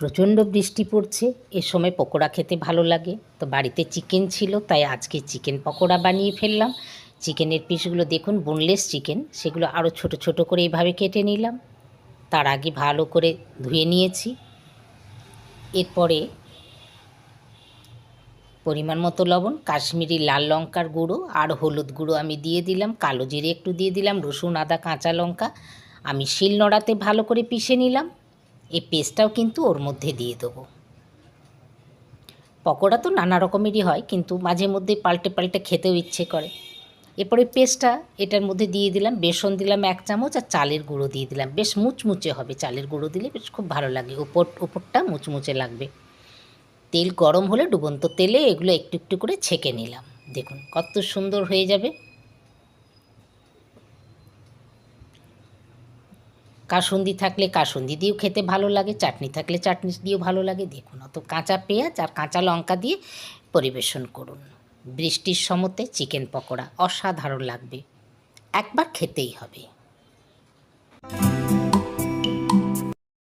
প্রচণ্ড বৃষ্টি পড়ছে। এ সময় পকোড়া খেতে ভালো লাগে। তো বাড়িতে চিকেন ছিল, তাই আজকে চিকেন পকোড়া বানিয়ে ফেললাম। চিকেনের পিসগুলো দেখুন বোনলেস চিকেন সেগুলো আরও ছোট ছোট করে এইভাবে কেটে নিলাম। তার আগে ভালো করে ধুয়ে নিয়েছি। এরপরে পরিমাণ মতো লবণ, কাশ্মীরি লাল লঙ্কার গুঁড়ো আর হলুদ গুঁড়ো আমি দিয়ে দিলাম। কালো জিরে একটু দিয়ে দিলাম, রসুন, আদা, কাঁচা লঙ্কা। আমি শিল নোড়াতে ভালো করে পিষে নিলাম। এই পেস্টটাও কিন্তু ওর মধ্যে দিয়ে দেবো। পকোড়া তো নানা রকমেরই হয়, কিন্তু মাঝে মধ্যে পাল্টে পাল্টে খেতেও ইচ্ছে করে। এরপরে পেস্টটা এটার মধ্যে দিয়ে দিলাম, বেসন দিলাম এক চামচ আর চালের গুঁড়ো দিয়ে দিলাম। বেশ মুচমুচে হবে, চালের গুঁড়ো দিলে বেশ খুব ভালো লাগে উপর উপরটা মুচমুচে লাগবে। তেল গরম হলে ডুবন্ত তেলে এগুলো একটু একটু করে ছেঁকে নিলাম। দেখুন কত সুন্দর হয়ে যাবে। কাসুন্দি থাকলে কাসুন্দি দিয়েও খেতে ভালো লাগে, চাটনি থাকলে চাটনি দিয়েও ভালো লাগে। দেখুন অত কাঁচা পেঁয়াজ আর কাঁচা লঙ্কা দিয়ে পরিবেশন করুন। বৃষ্টির সমতে চিকেন পকোড়া অসাধারণ লাগবে। একবার খেতেই হবে।